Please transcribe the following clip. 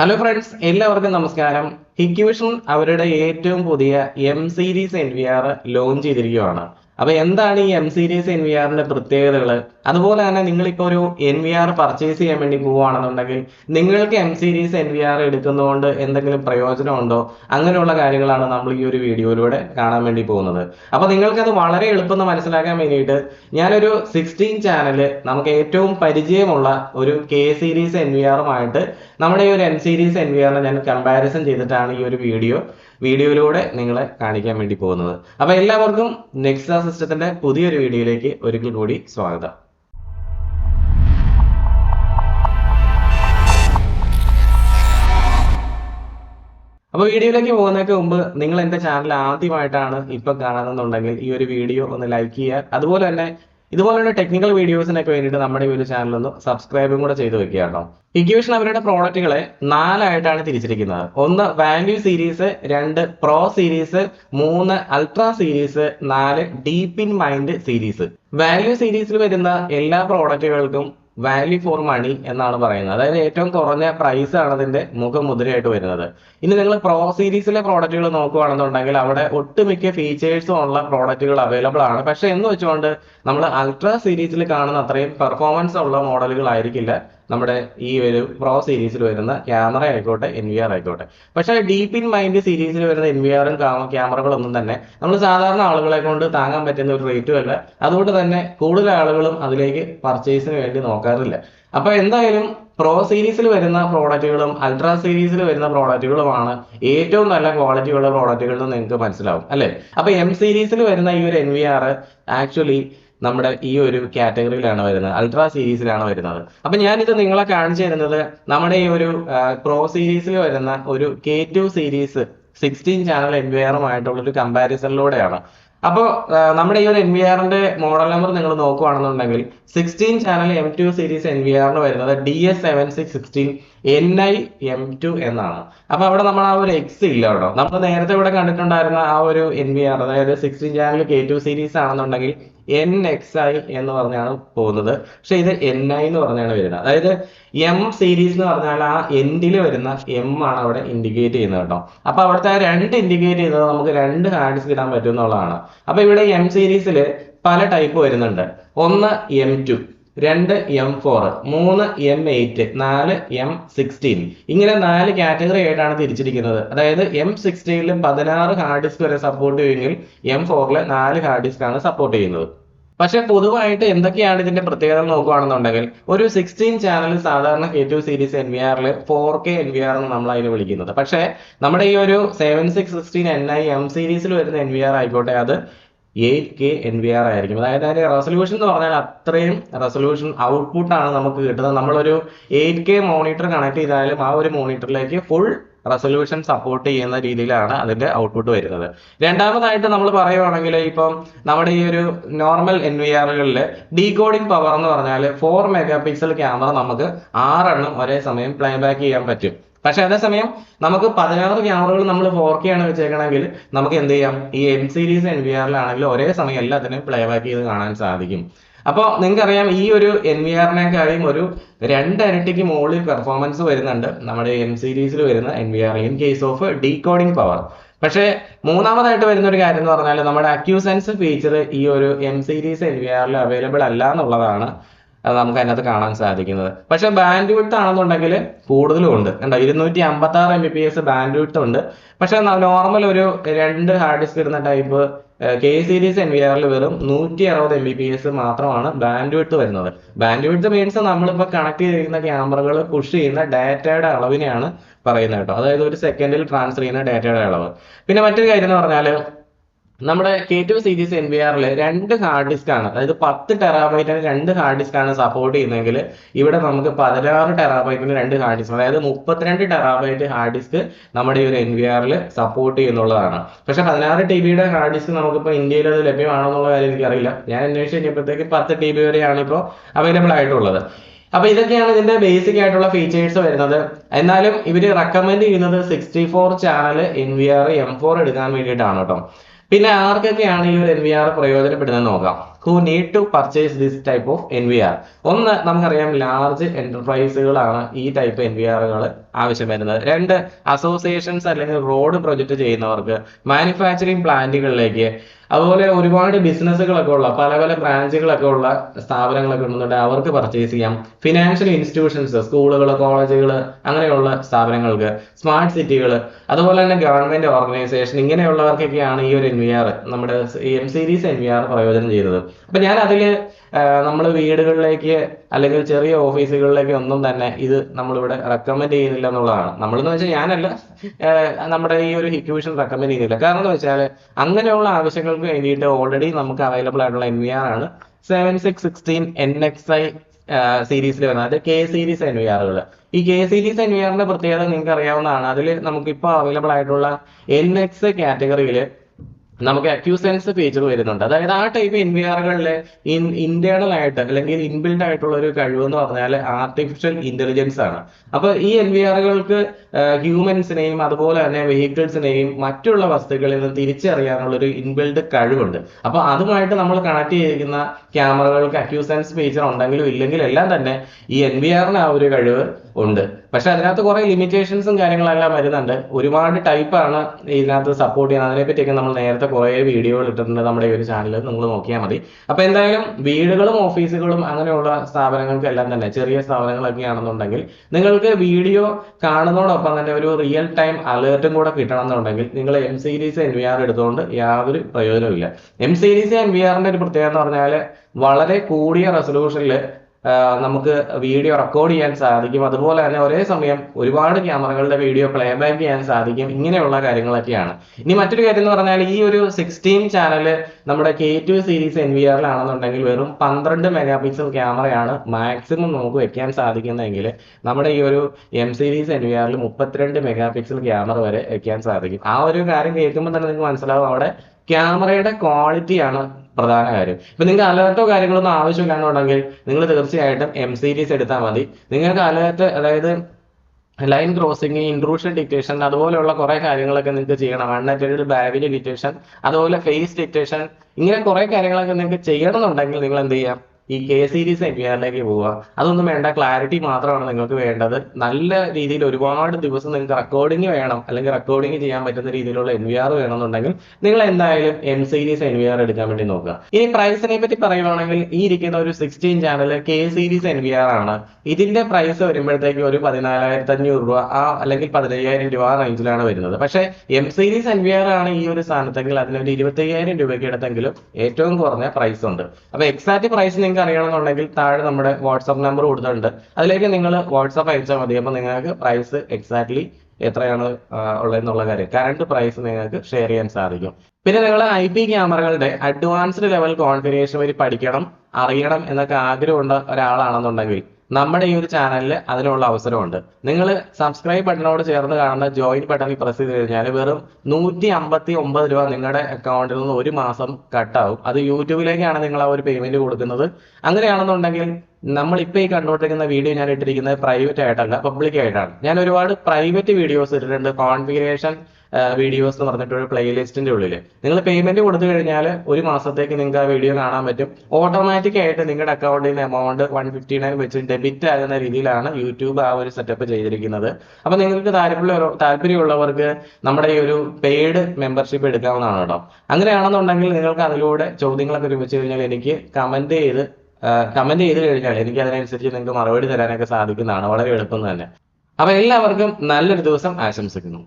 Hello friends എല്ലാവർക്കും നമസ്കാരം. ഹിക്യൂഷൻ അവരുടെ ഏറ്റവും പുതിയ M series N V R launch ചെയ്തിരിക്കുകയാണ്. അപ്പൊ എന്താണ് ഈ എം സീരീസ് എൻ വി ആറിന്റെ പ്രത്യേകതകൾ അതുപോലെ തന്നെ നിങ്ങളിപ്പോൾ ഒരു എൻ വി ആർ പർച്ചേസ് ചെയ്യാൻ വേണ്ടി പോവുകയാണെന്നുണ്ടെങ്കിൽ നിങ്ങൾക്ക് M series N V R എടുക്കുന്നതുകൊണ്ട് എന്തെങ്കിലും പ്രയോജനമുണ്ടോ? അങ്ങനെയുള്ള കാര്യങ്ങളാണ് നമ്മൾ ഈ ഒരു വീഡിയോയിലൂടെ കാണാൻ വേണ്ടി പോകുന്നത്. അപ്പൊ നിങ്ങൾക്കത് വളരെ എളുപ്പം മനസ്സിലാക്കാൻ വേണ്ടിയിട്ട് ഞാനൊരു സിക്സ്റ്റീൻ ചാനൽ നമുക്ക് ഏറ്റവും പരിചയമുള്ള ഒരു കെ സീരീസ് എൻ വി ആറുമായിട്ട് നമ്മുടെ ഈ ഒരു എം സീരീസ് എൻ വി ആറിനെ ഞാൻ കമ്പാരിസൺ ചെയ്തിട്ടാണ് ഈ ഒരു വീഡിയോ വീഡിയോയിലൂടെ നിങ്ങളെ കാണിക്കാൻ വേണ്ടി പോകുന്നത്. അപ്പോൾ എല്ലാവർക്കും നെക്സ സിസ്റ്റത്തിന്റെ പുതിയൊരു വീഡിയോയിലേക്ക് ഒരിക്കൽ കൂടി സ്വാഗതം. അപ്പോൾ വീഡിയോയിലേക്ക് പോകുന്നതിന് മുമ്പ് നിങ്ങൾ എന്റെ ചാനൽ ആദ്യമായിട്ടാണ് ഇപ്പൊ കാണുന്നുണ്ടെങ്കിൽ ഈ ഒരു വീഡിയോ ഒന്ന് ലൈക്ക് ചെയ്യുക. അതുപോലെ തന്നെ ഇതുപോലെയുള്ള ടെക്നിക്കൽ വീഡിയോസിനൊക്കെ വേണ്ടിയിട്ട് നമ്മുടെ ഈ ഒരു ചാനൽ ഒന്ന് സബ്സ്ക്രൈബും കൂടെ ചെയ്തു വെക്കുക കേട്ടോ. ഇക്വേഷൻ അവരുടെ പ്രോഡക്റ്റുകളെ നാലായിട്ടാണ് തിരിച്ചിരിക്കുന്നത്. ഒന്ന് വാല്യൂ സീരീസ് രണ്ട് പ്രോ സീരീസ് മൂന്ന് അൾട്രാ സീരീസ് നാല് deep in mind series value സീരീസിൽ വരുന്ന എല്ലാ പ്രോഡക്റ്റുകൾക്കും വാല്യൂ ഫോർ മണി എന്നാണ് പറയുന്നത്. അതായത് ഏറ്റവും കുറഞ്ഞ പ്രൈസ് ആണ് അതിന്റെ മുഖമുദ്രയായിട്ട് വരുന്നത്. ഇനി നിങ്ങൾ പ്രോ സീരീസിലെ പ്രോഡക്റ്റുകൾ നോക്കുകയാണെന്നുണ്ടെങ്കിൽ അവിടെ ഒട്ടുമിക്ക ഫീച്ചേഴ്സും ഉള്ള പ്രോഡക്റ്റുകൾ അവൈലബിൾ ആണ്. പക്ഷെ എന്ന് വെച്ചുകൊണ്ട് നമ്മൾ അൾട്രാ സീരീസിൽ കാണുന്ന അത്രയും പെർഫോമൻസ് ഉള്ള മോഡലുകൾ ആയിരിക്കില്ല. നമ്മുടെ ഈ ഒരു പ്രോ സീരീസിൽ വരുന്ന ക്യാമറ ആയിക്കോട്ടെ എൻ വി ആർ ആയിക്കോട്ടെ. പക്ഷേ ഡീപ്പ് ഇൻ മൈൻഡ് സീരീസിൽ വരുന്ന എൻ വി ആറും ക്യാമറകളൊന്നും തന്നെ നമ്മൾ സാധാരണ ആളുകളെ കൊണ്ട് താങ്ങാൻ പറ്റുന്ന ഒരു റേറ്റും അല്ല. അതുകൊണ്ട് തന്നെ കൂടുതൽ ആളുകളും അതിലേക്ക് പർച്ചേസിന് വേണ്ടി നോക്കാറില്ല. അപ്പൊ എന്തായാലും പ്രോ സീരീസിൽ വരുന്ന പ്രോഡക്റ്റുകളും അൾട്രാ സീരീസിൽ വരുന്ന പ്രോഡക്റ്റുകളുമാണ് ഏറ്റവും നല്ല ക്വാളിറ്റി ഉള്ള പ്രോഡക്റ്റുകൾ എന്ന് നിങ്ങൾക്ക് മനസ്സിലാവും അല്ലെ? അപ്പൊ എം സീരീസിൽ വരുന്ന ഈ ഒരു എൻ വി ആർ ആക്ച്വലി നമ്മുടെ ഈ ഒരു കാറ്റഗറിയിലാണ് വരുന്നത്. അൾട്രാ സീരീസിലാണ് വരുന്നത്. അപ്പൊ ഞാനിത് നിങ്ങളെ കാണിച്ചു തരുന്നത് നമ്മുടെ ഈ ഒരു പ്രോ സീരീസിൽ വരുന്ന ഒരു K two series sixteen channel N V ആറുമായിട്ടുള്ള ഒരു കമ്പാരിസണിലൂടെയാണ് അപ്പോൾ നമ്മുടെ ഈ ഒരു എൻ വി ആറിന്റെ മോഡൽ നമ്പർ നിങ്ങൾ നോക്കുകയാണെന്നുണ്ടെങ്കിൽ sixteen channel M two series N V ആറിന് വരുന്നത് D S seven six sixteen N I M two എന്നാണ്. അപ്പൊ അവിടെ നമ്മൾ ആ ഒരു എക്സ് ഇല്ല കേട്ടോ. നമ്മൾ നേരത്തെ ഇവിടെ കണ്ടിട്ടുണ്ടായിരുന്ന ആ ഒരു എൻ വി ആർ അതായത് sixteen channel K two series ആണെന്നുണ്ടെങ്കിൽ എൻ എക്സ് ഐ എന്ന് പറഞ്ഞാണ് പോകുന്നത്. പക്ഷെ ഇത് എൻ ഐ എന്ന് പറഞ്ഞാണ് വരുന്നത്. അതായത് എം സീരീസ് എന്ന് പറഞ്ഞാൽ ആ എൻഡിൽ വരുന്ന എം ആണ് അവിടെ ഇൻഡിക്കേറ്റ് ചെയ്യുന്നത് കേട്ടോ. അപ്പൊ അവിടുത്തെ രണ്ട് ഇൻഡിക്കേറ്റ് ചെയ്യുന്നത് നമുക്ക് രണ്ട് ഹാൻഡ്സ് ഇടാൻ പറ്റും എന്നുള്ളതാണ്. അപ്പൊ ഇവിടെ എം സീരീസിൽ പല ടൈപ്പ് വരുന്നുണ്ട്. ഒന്ന് എം ടു രണ്ട് എം ഫോർ മൂന്ന് എം എയ്റ്റ് നാല് എം സിക്സ്റ്റീൻ ഇങ്ങനെ നാല് കാറ്റഗറി ആയിട്ടാണ് തിരിച്ചിരിക്കുന്നത്. അതായത് എം സിക്സ്റ്റീനിൽ പതിനാറ് ഹാർഡ് ഡിസ്ക് വരെ സപ്പോർട്ട് ചെയ്യുമെങ്കിൽ എം ഫോറിൽ നാല് ഹാർഡ് ഡിസ്ക് ആണ് സപ്പോർട്ട് ചെയ്യുന്നത്. പക്ഷേ പൊതുവായിട്ട് എന്തൊക്കെയാണ് ഇതിന്റെ പ്രത്യേകത നോക്കുകയാണെന്നുണ്ടെങ്കിൽ ഒരു സിക്സ്റ്റീൻ ചാനൽ സാധാരണ K two series N V ആറിൽ four K N V R എന്ന് നമ്മൾ അതിന് വിളിക്കുന്നത്. പക്ഷേ നമ്മുടെ ഈ ഒരു seven six sixteen N I M സീരീസിൽ വരുന്ന എൻ വി ആർ ആയിക്കോട്ടെ അത് eight K N V R ആയിരിക്കും. അതായത് അതിന്റെ റെസൊല്യൂഷൻ എന്ന് പറഞ്ഞാൽ അത്രയും റെസൊല്യൂഷൻ ഔട്ട്പുട്ട് ആണ് നമുക്ക് കിട്ടുന്നത്. നമ്മളൊരു എയ്റ്റ് കെ മോണിറ്റർ കണക്ട് ചെയ്താലും ആ ഒരു മോണിറ്ററിലേക്ക് ഫുൾ റെസൊല്യൂഷൻ സപ്പോർട്ട് ചെയ്യുന്ന രീതിയിലാണ് അതിന്റെ ഔട്ട്പുട്ട് വരുന്നത്. രണ്ടാമതായിട്ട് നമ്മൾ പറയുവാണെങ്കിൽ ഇപ്പം നമ്മുടെ ഈ ഒരു നോർമൽ എൻ വി ആറുകളിൽ ഡീകോഡിംഗ് പവർ എന്ന് പറഞ്ഞാൽ ഫോർ മെഗാ പിക്സൽ ക്യാമറ നമുക്ക് ആറെണ്ണം ഒരേ സമയം പ്ലേ ബാക്ക് ചെയ്യാൻ പറ്റും. പക്ഷെ അതേസമയം നമുക്ക് പതിനാറ് ക്യാമറകൾ നമ്മൾ ഫോർ ആണ് വെച്ചേക്കണമെങ്കിൽ നമുക്ക് എന്ത് ചെയ്യാം? ഈ എം സീരീസ് എൻ വി ആറിലാണെങ്കിൽ ഒരേ സമയം എല്ലാത്തിനും പ്ലേ ബാക്ക് ചെയ്ത് കാണാൻ സാധിക്കും. അപ്പോൾ നിങ്ങൾക്കറിയാം ഈ ഒരു എൻ വി ആറിനേക്കാളും ഒരു രണ്ട് ഇരട്ടിക്ക് മുകളിൽ പെർഫോമൻസ് വരുന്നുണ്ട് നമ്മുടെ എം സീരീസിൽ വരുന്ന N V R in case of decoding power പക്ഷേ മൂന്നാമതായിട്ട് വരുന്ന ഒരു കാര്യം എന്ന് പറഞ്ഞാൽ നമ്മുടെ അക്യൂസെൻസ് ഫീച്ചർ ഈ ഒരു എം സീരീസ് എൻ വി ആറിൽ അവൈലബിൾ അല്ല എന്നുള്ളതാണ് നമുക്ക് അതിനകത്ത് കാണാൻ സാധിക്കുന്നത്. പക്ഷെ ബാൻഡ് വിട്ട് ആണെന്നുണ്ടെങ്കിൽ കൂടുതലും ഉണ്ട്. കണ്ടോ ഇരുന്നൂറ്റി അമ്പത്തി ആറ് M B P S bandwidth ഉണ്ട്. പക്ഷെ നോർമൽ ഒരു രണ്ട് ഹാർഡ് ഡിസ്ക് ഇടുന്ന type K series N V ആറിൽ വെറും നൂറ്റി അറുപത് എം ബി പി എസ് മാത്രമാണ് ബാൻഡ് വിട്ട് വരുന്നത്. ബാൻഡ് വിട്ട് മീൻസ് നമ്മളിപ്പോൾ കണക്ട് ചെയ്തിരിക്കുന്ന ക്യാമറകൾ പുഷ് ചെയ്യുന്ന ഡാറ്റയുടെ അളവിനെയാണ് പറയുന്നത് കേട്ടോ. അതായത് ഒരു സെക്കൻഡിൽ ട്രാൻസ്ഫർ ചെയ്യുന്ന ഡാറ്റയുടെ അളവ്. പിന്നെ മറ്റൊരു കാര്യം എന്ന് പറഞ്ഞാൽ നമ്മുടെ K two series N V ആറിൽ രണ്ട് ഹാർഡ് ഡിസ്ക് ആണ്. അതായത് പത്ത് ടെറാബൈറ്റിന് രണ്ട് ഹാർഡ് ഡിസ്ക് ആണ് സപ്പോർട്ട് ചെയ്യുന്നതെങ്കിൽ ഇവിടെ നമുക്ക് പതിനാറ് ടെറാബൈറ്റിന് രണ്ട് ഹാർഡ് ഡിസ്ക് അതായത് മുപ്പത്തിരണ്ട് ടെറാബൈറ്റ് ഹാർഡ് ഡിസ്ക് നമ്മുടെ ഈ ഒരു എൻ വി ആറിൽ സപ്പോർട്ട് ചെയ്യുന്നുള്ളതാണ്. പക്ഷെ പതിനാറ് ടി ബിയുടെ ഹാർഡ് ഡിസ്ക് നമുക്കിപ്പോൾ ഇന്ത്യയിൽ അത് ലഭ്യമാണോ എന്നുള്ള കാര്യം എനിക്കറിയില്ല. ഞാൻ അന്വേഷിച്ച് കഴിഞ്ഞപ്പോഴത്തേക്ക് പത്ത് ടി ബി വരെയാണ് ഇപ്പോൾ അവൈലബിൾ ആയിട്ടുള്ളത്. അപ്പൊ ഇതൊക്കെയാണ് ഇതിന്റെ ബേസിക് ആയിട്ടുള്ള ഫീച്ചേഴ്സ് വരുന്നത്. എന്നാലും ഇവർ റെക്കമെൻഡ് ചെയ്യുന്നത് sixty four channel N V R M four എടുക്കാൻ വേണ്ടിയിട്ടാണ് കേട്ടോ. പിന്നെ ആർക്കൊക്കെയാണ് ഈ ഒരു എൻ വി ആർ പ്രയോജനപ്പെടുന്നത് നോക്കാം. Who need to purchase this type of N V R ഒന്ന് നമുക്കറിയാം ലാർജ് എന്റർപ്രൈസുകളാണ് ഈ ടൈപ്പ് എൻ വി ആറുകൾ ആവശ്യം വരുന്നത്. രണ്ട് അസോസിയേഷൻസ് അല്ലെങ്കിൽ റോഡ് പ്രൊജക്ട് ചെയ്യുന്നവർക്ക് മാനുഫാക്ചറിങ് പ്ലാന്റുകളിലേക്ക് അതുപോലെ ഒരുപാട് ബിസിനസ്സുകളൊക്കെ ഉള്ള പല പല ബ്രാഞ്ചുകളൊക്കെ ഉള്ള സ്ഥാപനങ്ങളൊക്കെ ഉണ്ടെന്നുണ്ടെങ്കിൽ അവർക്ക് പർച്ചേസ് ചെയ്യാം. ഫിനാൻഷ്യൽ ഇൻസ്റ്റിറ്റ്യൂഷൻസ് സ്കൂളുകൾ കോളേജുകൾ അങ്ങനെയുള്ള സ്ഥാപനങ്ങൾക്ക് സ്മാർട്ട് സിറ്റികൾ അതുപോലെ തന്നെ ഗവൺമെന്റ് ഓർഗനൈസേഷൻ ഇങ്ങനെയുള്ളവർക്കൊക്കെയാണ് ഈ ഒരു എൻ വി ആർ നമ്മുടെ M series N V R പ്രയോജനം ചെയ്തത്. അപ്പൊ ഞാൻ അതിൽ നമ്മൾ വീടുകളിലേക്ക് അല്ലെങ്കിൽ ചെറിയ ഓഫീസുകളിലേക്ക് ഒന്നും തന്നെ ഇത് നമ്മളിവിടെ റെക്കമെൻഡ് ചെയ്യുന്നില്ല എന്നുള്ളതാണ്. നമ്മളെന്ന് വെച്ചാൽ ഞാനല്ല നമ്മുടെ ഈ ഒരു ഹിക്യൂഷൻ റെക്കമെൻഡ് ചെയ്യുന്നില്ല. കാരണം എന്ന് വെച്ചാൽ അങ്ങനെയുള്ള ആവശ്യങ്ങൾക്ക് വേണ്ടിയിട്ട് ഓൾറെഡി നമുക്ക് അവൈലബിൾ ആയിട്ടുള്ള എൻ വി ആർ ആണ്. Seven six sixteen N X I സീരീസിൽ വരുന്നത്. അത് കെ സീരീസ് എൻ വി ആറുകൾ ഈ കെ സീരീസ് എൻ വി ആറിന്റെ പ്രത്യേകത നിങ്ങൾക്ക് അറിയാവുന്നതാണ്. അതിൽ നമുക്ക് ഇപ്പോൾ അവൈലബിൾ ആയിട്ടുള്ള എൻ എക്സ് കാറ്റഗറിയിൽ നമുക്ക് അക്യൂസൻസ് പേജ് വരുന്നുണ്ട്. അതായത് ആ ടൈപ്പ് എൻ വി ആറുകളിൽ ഇന്റേണൽ ആയിട്ട് അല്ലെങ്കിൽ ഇൻബിൽഡ് ആയിട്ടുള്ള ഒരു കഴിവ് എന്ന് പറഞ്ഞാൽ ആർട്ടിഫിഷ്യൽ ഇന്റലിജൻസ് ആണ്. അപ്പൊ ഈ എൻ വി ആറുകൾക്ക് ഹ്യൂമൻസിനെയും അതുപോലെ തന്നെ വെഹിക്കിൾസിനെയും മറ്റുള്ള വസ്തുക്കളിൽ നിന്ന് തിരിച്ചറിയാനുള്ള ഒരു ഇൻബിൽഡ് കഴിവുണ്ട്. അപ്പൊ അതുമായിട്ട് നമ്മൾ കണക്ട് ചെയ്തിരിക്കുന്ന ക്യാമറകൾക്ക് അക്യൂസൻസ് ഫീച്ചർ ഉണ്ടെങ്കിലും ഇല്ലെങ്കിലും എല്ലാം തന്നെ ഈ എൻ വി ആറിന് ആ ഒരു കഴിവ് ഉണ്ട്. പക്ഷെ അതിനകത്ത് കുറെ ലിമിറ്റേഷൻസും കാര്യങ്ങളെല്ലാം വരുന്നുണ്ട്. ഒരുപാട് ടൈപ്പാണ് ഇതിനകത്ത് സപ്പോർട്ട് ചെയ്യുന്നത്. അതിനെപ്പറ്റിയൊക്കെ നമ്മൾ നേരത്തെ കുറെ വീഡിയോകൾ ഇട്ടിട്ടുണ്ട് നമ്മുടെ ഈ ഒരു ചാനലിൽ നിങ്ങൾ നോക്കിയാൽ മതി. അപ്പൊ എന്തായാലും വീടുകളും ഓഫീസുകളും അങ്ങനെയുള്ള സ്ഥാപനങ്ങൾക്ക് എല്ലാം തന്നെ ചെറിയ സ്ഥാപനങ്ങളൊക്കെ ആണെന്നുണ്ടെങ്കിൽ നിങ്ങൾക്ക് വീഡിയോ കാണുന്നതോടൊപ്പം തന്നെ ഒരു റിയൽ ടൈം അലേർട്ടും കൂടെ കിട്ടണമെന്നുണ്ടെങ്കിൽ നിങ്ങൾ M series N V R എടുത്തുകൊണ്ട് യാതൊരു പ്രയോജനമില്ല എം സീരീസ് എൻ വി ആറിന്റെ ഒരു പ്രത്യേകത എന്ന് പറഞ്ഞാൽ വളരെ കൂടിയ റെസൊല്യൂഷനിൽ നമുക്ക് വീഡിയോ റെക്കോർഡ് ചെയ്യാൻ സാധിക്കും. അതുപോലെ തന്നെ ഒരേ സമയം ഒരുപാട് ക്യാമറകളുടെ വീഡിയോ പ്ലേ ബാക്ക് ചെയ്യാൻ സാധിക്കും. ഇങ്ങനെയുള്ള കാര്യങ്ങളൊക്കെയാണ്. ഇനി മറ്റൊരു കാര്യം എന്ന് പറഞ്ഞാൽ ഈ ഒരു സിക്സ്റ്റീൻ ചാനൽ നമ്മുടെ K two series N V ആറിലാണെന്നുണ്ടെങ്കിൽ വെറും പന്ത്രണ്ട് മെഗാ പിക്സൽ ക്യാമറയാണ് മാക്സിമം നമുക്ക് വെക്കാൻ സാധിക്കുന്നതെങ്കിൽ നമ്മുടെ ഈ ഒരു എം സീരീസ് എൻ വി ആറിൽ മുപ്പത്തിരണ്ട് മെഗാ പിക്സൽ ക്യാമറ വരെ വെക്കാൻ സാധിക്കും. ആ ഒരു കാര്യം കേൾക്കുമ്പോൾ തന്നെ നിങ്ങൾക്ക് മനസ്സിലാവും. അവിടെ ക്യാമറയുടെ ക്വാളിറ്റിയാണ് പ്രധാന കാര്യം. ഇപ്പൊ നിങ്ങൾക്ക് അലേർട്ടോ കാര്യങ്ങളൊന്നും ആവശ്യമില്ലാന്നുണ്ടെങ്കിൽ നിങ്ങൾ തീർച്ചയായിട്ടും എം സീരീസ് എടുത്താൽ മതി. നിങ്ങൾക്ക് അലേർട്ട് അതായത് ലൈൻ ക്രോസിംഗ് ഇൻട്രൂഷൻ ഡിറ്റേഷൻ അതുപോലെയുള്ള കുറെ കാര്യങ്ങളൊക്കെ നിങ്ങൾക്ക് ചെയ്യണം. അൺനറ്റഡ് ബാബിന്റെ ഡിറ്റേഷൻ അതുപോലെ ഫേസ് ഡിറ്റേഷൻ ഇങ്ങനെ കുറെ കാര്യങ്ങളൊക്കെ നിങ്ങൾക്ക് ചെയ്യണമെന്നുണ്ടെങ്കിൽ നിങ്ങൾ എന്ത് ചെയ്യാം? ഈ കെ സീരീസ് എം പിആറിലേക്ക് പോവുക. അതൊന്നും വേണ്ട. ക്ലാരിറ്റി മാത്രമാണ് നിങ്ങൾക്ക് വേണ്ടത്. നല്ല രീതിയിൽ ഒരുപാട് ദിവസം നിങ്ങൾക്ക് റെക്കോർഡിംഗ് വേണം. അല്ലെങ്കിൽ റെക്കോർഡിംഗ് ചെയ്യാൻ പറ്റുന്ന രീതിയിലുള്ള എൻ വി ആർ വേണമെന്നുണ്ടെങ്കിൽ നിങ്ങൾ എന്തായാലും M series N V R എടുക്കാൻ വേണ്ടി നോക്കുക. ഇനി പ്രൈസിനെ പറ്റി പറയുവാണെങ്കിൽ ഈ ഇരിക്കുന്ന ഒരു sixteen channel K series N V R ആണ്. ഇതിന്റെ പ്രൈസ് വരുമ്പോഴത്തേക്ക് ഒരു പതിനാലായിരത്തി അഞ്ഞൂറ് രൂപ ആ അല്ലെങ്കിൽ പതിനയ്യായിരം രൂപ ആ റേഞ്ചിലാണ് വരുന്നത്. പക്ഷേ M series N V R ആണ് ഈ ഒരു സാധനത്തെങ്കിൽ അതിനൊരു ഇരുപത്തയ്യായിരം രൂപയ്ക്ക് എടുത്തെങ്കിലും ഏറ്റവും കുറഞ്ഞ പ്രൈസ് ഉണ്ട്. അപ്പൊ എക്സാക്ട് പ്രൈസ് നിങ്ങൾക്ക് അറിയണമെന്നുണ്ടെങ്കിൽ താഴെ നമ്മുടെ വാട്സപ്പ് നമ്പർ കൊടുത്തിട്ടുണ്ട്. അതിലേക്ക് നിങ്ങൾ വാട്സപ്പ് അയച്ചാൽ മതി. അപ്പം നിങ്ങൾക്ക് പ്രൈസ് എക്സാക്ട്ലി എത്രയാണ് ഉള്ളതെന്നുള്ള കാര്യം. കറണ്ട് പ്രൈസ് നിങ്ങൾക്ക് ഷെയർ ചെയ്യാൻ സാധിക്കും. പിന്നെ നിങ്ങൾ ഐ പി ക്യാമറകളുടെ അഡ്വാൻസ്ഡ് ലെവൽ കോൺഫിഗറേഷൻ വഴി പഠിക്കണം അറിയണം എന്നൊക്കെ ആഗ്രഹമുള്ള ഒരാളാണെന്നുണ്ടെങ്കിൽ നമ്മുടെ ഈ ഒരു ചാനലിൽ അതിനുള്ള അവസരമുണ്ട്. നിങ്ങൾ സബ്സ്ക്രൈബ് ബട്ടണോട് ചേർന്ന് കാണുന്ന ജോയിൻ ബട്ടണിൽ പ്രസ് ചെയ്ത് കഴിഞ്ഞാൽ വെറും നൂറ്റി അമ്പത്തി ഒമ്പത് രൂപ നിങ്ങളുടെ അക്കൗണ്ടിൽ നിന്ന് ഒരു മാസം കട്ടാവും അത് യൂട്യൂബിലേക്കാണ് നിങ്ങൾ ആ ഒരു പേയ്മെന്റ് കൊടുക്കുന്നത്. അങ്ങനെയാണെന്നുണ്ടെങ്കിൽ നമ്മൾ ഇപ്പോൾ ഈ കണ്ടുകൊണ്ടിരിക്കുന്ന വീഡിയോ ഞാൻ ഇട്ടിരിക്കുന്നത് പ്രൈവറ്റ് ആയിട്ടല്ല പബ്ലിക് ആയിട്ടാണ്. ഞാൻ ഒരുപാട് പ്രൈവറ്റ് വീഡിയോസ് ഇട്ടിട്ടുണ്ട്. കോൺഫിഗറേഷൻ വീഡിയോസ് എന്ന് പറഞ്ഞിട്ട് ഒരു പ്ലേലിസ്റ്റിന്റെ ഉള്ളിൽ നിങ്ങൾ പേയ്മെന്റ് കൊടുത്തു കഴിഞ്ഞാൽ ഒരു മാസത്തേക്ക് നിങ്ങൾക്ക് ആ വീഡിയോ കാണാൻ പറ്റും. ഓട്ടോമാറ്റിക് ആയിട്ട് നിങ്ങളുടെ അക്കൗണ്ടിൽ നിന്ന് എമൗണ്ട് വൺ ഫിഫ്റ്റി നയൻ വെച്ച് ഡെബിറ്റ് ആകുന്ന രീതിയിലാണ് യൂട്യൂബ് ആ ഒരു സെറ്റപ്പ് ചെയ്തിരിക്കുന്നത്. അപ്പൊ നിങ്ങൾക്ക് താല്പര്യ താല്പര്യമുള്ളവർക്ക് നമ്മുടെ ഈ ഒരു പെയ്ഡ് മെമ്പർഷിപ്പ് എടുക്കാവുന്നതാണ് കേട്ടോ. അങ്ങനെയാണെന്നുണ്ടെങ്കിൽ നിങ്ങൾക്ക് അതിലൂടെ ചോദ്യങ്ങളൊക്കെ ഒരുമിച്ച് കഴിഞ്ഞാൽ എനിക്ക് കമന്റ് ചെയ്ത് കമന്റ് ചെയ്ത് കഴിഞ്ഞാൽ എനിക്ക് അതിനനുസരിച്ച് നിങ്ങൾക്ക് മറുപടി തരാനൊക്കെ സാധിക്കുന്നതാണ്. വളരെ എളുപ്പം തന്നെ. അപ്പൊ എല്ലാവർക്കും നല്ലൊരു ദിവസം ആശംസിക്കുന്നു.